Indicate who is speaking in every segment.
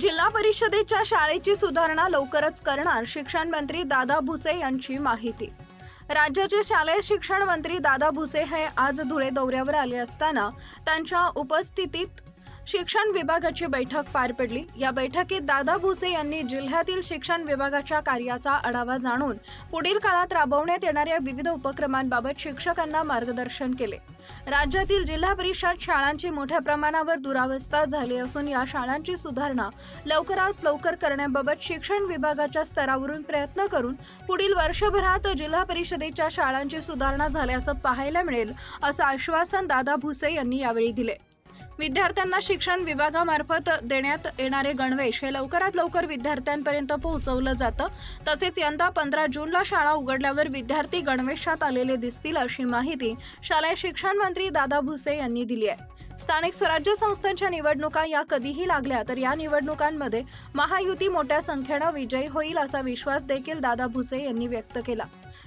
Speaker 1: जिल्हा परिषदेच्या शाळेची सुधारणा लवकरच करणार शिक्षण मंत्री दादा भुसे यांची माहिती. राज्याचे शालेय शिक्षण मंत्री दादा भुसे हे आज धुळे दौऱ्यावर आले असताना त्यांच्या उपस्थितीत शिक्षण विभागाची बैठक पार पडली. या बैठकीत दादा भुसे यांनी जिल्ह्यातील शिक्षण विभागाच्या कार्याचा आढावा जाणून पुढील काळात राबवण्यात येणाऱ्या विविध उपक्रमांबाबत शिक्षकांना मार्गदर्शन केले. राज्यातील जिल्हा परिषद शाळांची मोठ्या प्रमाणावर दुरावस्था झाली असून या शाळांची सुधारणा लवकरात लवकर करण्याबाबत शिक्षण विभागाच्या स्तरावरून प्रयत्न करून पुढील वर्षभरात जिल्हा परिषदेच्या शाळांची सुधारणा झाल्याचं पाहायला मिळेल असं आश्वासन दादा भुसे यांनी यावेळी दिले. विद्यार्थ्यांना शिक्षण विभागामार्फत देण्यात येणारे गणवेश हे लवकरात लवकर विद्यार्थ्यांपर्यंत पोहोचवलं जातं. तसेच यंदा पंधरा जूनला शाळा उघडल्यावर विद्यार्थी गणवेशात आलेले दिसतील अशी माहिती शालेय शिक्षण मंत्री दादा भुसे यांनी दिली आहे. स्थानिक स्वराज्य संस्थांच्या निवडणुका या कधीही लागल्या तर या निवडणुकांमध्ये महायुती मोठ्या संख्येनं विजयी होईल असा विश्वास देखील दादा भुसे यांनी व्यक्त केला.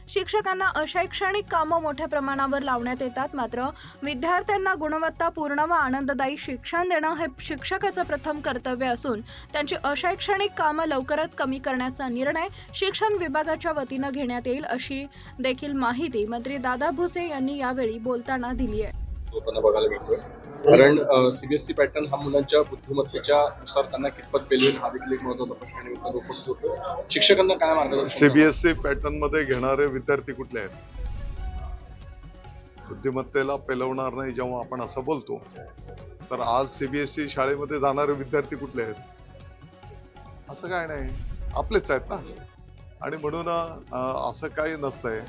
Speaker 1: शिक्षकांना अशैक्षणिक कामं मोठ्या प्रमाणावर लावण्यात येतात. मात्र विद्यार्थ्यांना गुणवत्तापूर्ण व आनंददायी शिक्षण देणं हे शिक्षकाचं प्रथम कर्तव्य असून त्यांची अशैक्षणिक कामं लवकरच कमी करण्याचा निर्णय शिक्षण विभागाच्या वतीनं घेण्यात येईल अशी देखील माहिती मंत्री दादा भुसे यांनी यावेळी बोलताना दिली आहे
Speaker 2: होताना बघायला मिळतोय. कारण सीबीएसई पॅटर्न हा मुलांच्या बुद्धिमत्तेच्या नुसार त्यांना कितपत पेलवेल हा देखील एक महत्त्वाचा प्रश्न आणि उपस्थित होतो. शिक्षकांना काय मार्गदर्शन
Speaker 3: सीबीएसई पॅटर्नमध्ये घेणारे विद्यार्थी कुठले आहेत? बुद्धिमत्तेला पेलवणार नाही जेव्हा आपण असं बोलतो तर आज सीबीएसई शाळेमध्ये जाणारे विद्यार्थी कुठले आहेत? असं काय नाही. आपलेच आहेत ना? आणि म्हणून असं काही नसतंय.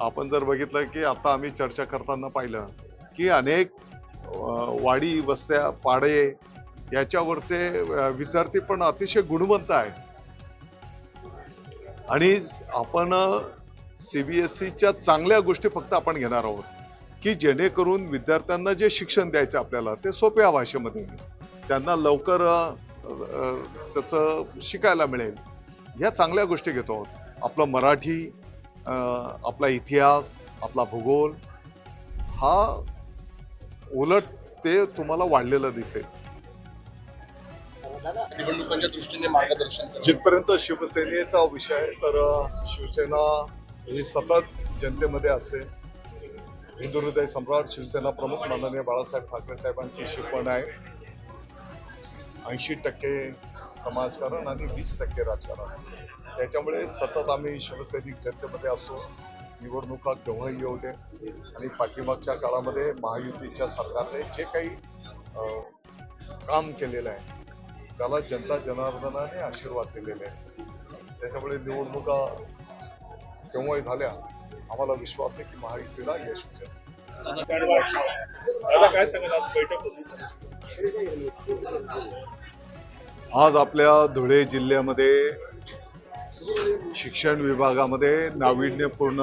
Speaker 3: आपण जर बघितलं की आता आम्ही चर्चा करताना पाहिलं की अनेक वाडी वस्त्या पाडे याच्यावर ते विद्यार्थी पण अतिशय गुणवंत आहेत. आणि आपण सीबीएसईच्या चांगल्या गोष्टी फक्त आपण घेणार आहोत की जेणेकरून विद्यार्थ्यांना जे शिक्षण द्यायचं आपल्याला ते सोप्या भाषेमध्ये त्यांना लवकर त्याचं शिकायला मिळेल. ह्या चांगल्या गोष्टी घेतो आहोत. आपलं मराठी आपला इतिहास आपला भूगोल हा उलट ते तुम्हाला वाढलेलं दिसेल.
Speaker 2: निवडणुकांच्या दृष्टीने मार्गदर्शन.
Speaker 3: जिथपर्यंत शिवसेनेचा विषय आहे, तर शिवसेना ही सतत जनतेमध्ये असते. हिंदू हृदय सम्राट शिवसेना प्रमुख माननीय बाळासाहेब ठाकरे साहेबांची शिकवण आहे. ऐंशी टक्के समाजकारण आणि वीस टक्के राजकारण. त्याच्यामुळे सतत आम्ही शिवसैनिक जनतेमध्ये असतो. निवडणुका केव्हाही येऊ दे आणि पाठीमागच्या काळामध्ये महायुतीच्या सरकारने जे काही काम केलेलं आहे त्याला जनता जनार्दनाने आशीर्वाद दिलेले आहे त्याच्यामुळे निवडणुका केव्हाही झाल्या आम्हाला विश्वास आहे की महायुतीला यश मिळेल.
Speaker 4: आज
Speaker 3: आपल्या धुळे जिल्ह्यामध्ये शिक्षण विभागामध्ये नाविन्यपूर्ण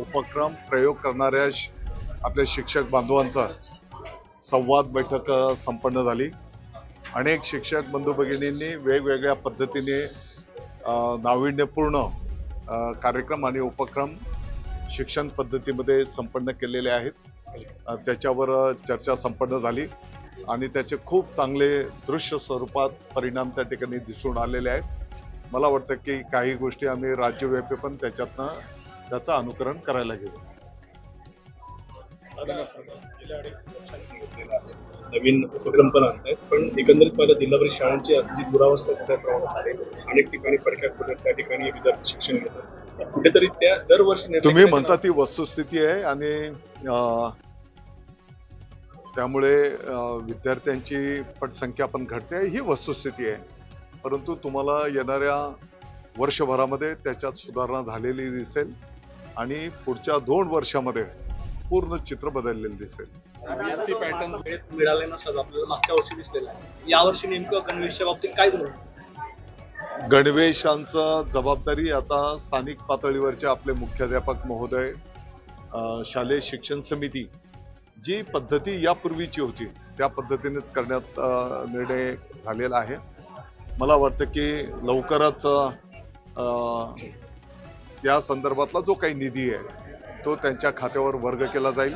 Speaker 3: उपक्रम प्रयोग करणाऱ्या आपल्या शिक्षक बांधवांचा संवाद बैठक संपन्न झाली. अनेक शिक्षक बंधू भगिनींनी वेगवेगळ्या पद्धतीने नाविन्यपूर्ण कार्यक्रम आणि उपक्रम शिक्षण पद्धतीमध्ये संपन्न केलेले आहेत. त्याच्यावर चर्चा संपन्न झाली आणि त्याचे खूप चांगले दृश्य स्वरूपात परिणाम त्या ठिकाणी दिसून आलेले आहेत. मला वाटतं की काही गोष्टी आम्ही राज्यव्यापी पण त्याच्यातनं त्याचं अनुकरण करायला
Speaker 4: आहे. नवीन उपक्रम पण आणतायत पण एकंदरीत पाहिलं जिल्हा परिषद शाळांची जी दुरावस्था मोठ्या प्रमाणात आहे अनेक ठिकाणी पडक्या खोल्यात त्या ठिकाणी विद्यार्थी शिक्षण घेतात. कुठेतरी त्या दरवर्षी
Speaker 3: तुम्ही म्हणता ती वस्तुस्थिती आहे आणि त्यामुळे विद्यार्थ्यांची पटसंख्या पण घटते ही वस्तुस्थिती आहे. परंतु तुम्हाला येणाऱ्या वर्षभरामध्ये त्याच्यात सुधारणा झालेली दिसेल आणि पुढच्या दोन वर्षामध्ये पूर्ण चित्र बदललेलं दिसेल.
Speaker 2: सीबीएसई पॅटर्न
Speaker 5: वेळेत मिळाले नसतात आपल्याला मागच्या वर्षी दिसलेलं आहे. यावर्षी नेमकं गणवेशच्या बाबतीत काय धोरण
Speaker 3: गणवेशांचं जबाबदारी आता स्थानिक पातळीवरचे आपले मुख्याध्यापक महोदय शालेय शिक्षण समिती जी पद्धती यापूर्वीची होती त्या पद्धतीनेच करण्यात निर्णय झालेला आहे. मला वाटतं की लवकरच त्या संदर्भातला जो काही निधी आहे तो त्यांच्या खात्यावर वर्ग केला जाईल.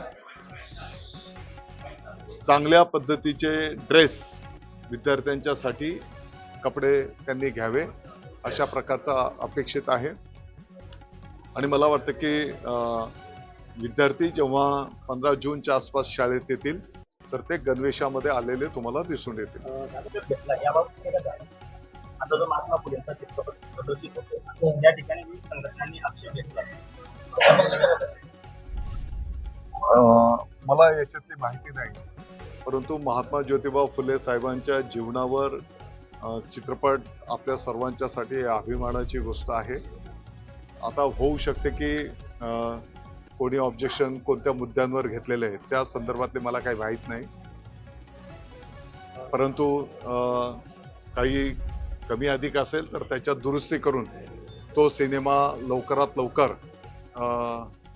Speaker 3: चांगल्या पद्धतीचे ड्रेस विद्यार्थ्यांच्यासाठी कपडे त्यांनी घ्यावे अशा प्रकारचा अपेक्षित आहे. आणि मला वाटतं की विद्यार्थी जेव्हा पंधरा जूनच्या आसपास शाळेत येतील तर ते गणवेशामध्ये आलेले तुम्हाला दिसून येतील.
Speaker 6: आता जो महात्मा फुलेंचा चित्रपट प्रदर्शित होतो या ठिकाणी विविध संघटनांनी आक्षेप घेतला.
Speaker 3: मला याच्यातली माहिती नाही. परंतु महात्मा ज्योतिबा फुले साहेबांच्या जीवनावर चित्रपट आपल्या सर्वांच्यासाठी अभिमानाची गोष्ट आहे. आता होऊ शकते की कोणी ऑब्जेक्शन कोणत्या मुद्द्यांवर घेतलेले आहेत त्या संदर्भातले मला काही माहीत नाही. परंतु काही कमी अधिक असेल तर त्याच्यात दुरुस्ती करून तो सिनेमा लवकरात लवकर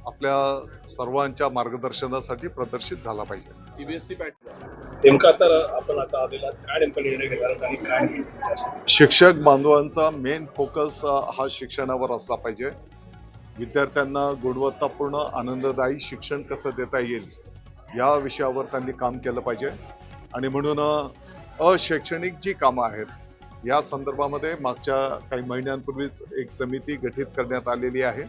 Speaker 3: आपल्या सर्वांच्या मार्गदर्शनासाठी प्रदर्शित झाला पाहिजे.
Speaker 2: सीबीएसई
Speaker 4: नेमका आता आपण आता आलेला काय नेमका निर्णय घेणार आणि काय
Speaker 3: शिक्षक बांधवांचा मेन फोकस हा शिक्षणावर असला पाहिजे. विद्यार्थ्यांना गुणवत्तापूर्ण आनंददायी शिक्षण कसं देता येईल या विषयावर त्यांनी काम केलं पाहिजे. आणि म्हणून अशैक्षणिक जी कामं आहेत या संदर्भामध्ये मागच्या काही महिन्यांपूर्वीच एक समिती गठीत करण्यात आलेली आहे.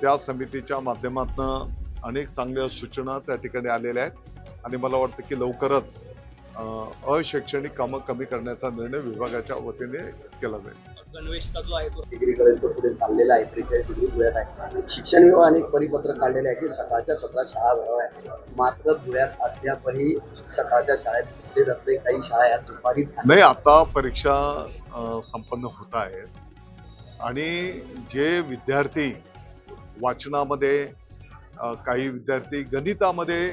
Speaker 3: त्या समितीच्या माध्यमातून अनेक चांगल्या सूचना त्या ठिकाणी आलेल्या आहेत. आणि मला वाटतं की लवकरच अशैक्षणिक कामं कमी करण्याचा निर्णय विभागाच्या वतीने केला जाईल.
Speaker 5: गणवेशचा जो आहे तो.
Speaker 7: डिग्रीपर्यंत पुढे चाललेला आहे त्रेचाळीस डिग्री धुळ्यात आहे शिक्षण विभागाने एक परिपत्रक काढलेले आहे की सकाळच्या सतरा शाळा भराव्या आहेत. मात्र धुळ्यात अद्यापही सकाळच्या शाळेत घेतले जात नाही काही शाळा या दुपारीच आहेत.
Speaker 3: नाही आता परीक्षा संपन्न होत आहेत. आणि जे विद्यार्थी वाचनामध्ये काही विद्यार्थी गणितामध्ये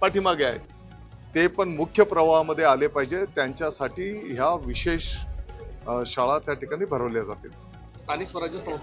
Speaker 3: पाठीमागे आहेत ते पण मुख्य प्रवाहामध्ये आले पाहिजे. त्यांच्यासाठी ह्या विशेष शाळा त्या ठिकाणी भरवल्या जातील.
Speaker 2: स्थानिक स्वराज्य संस्था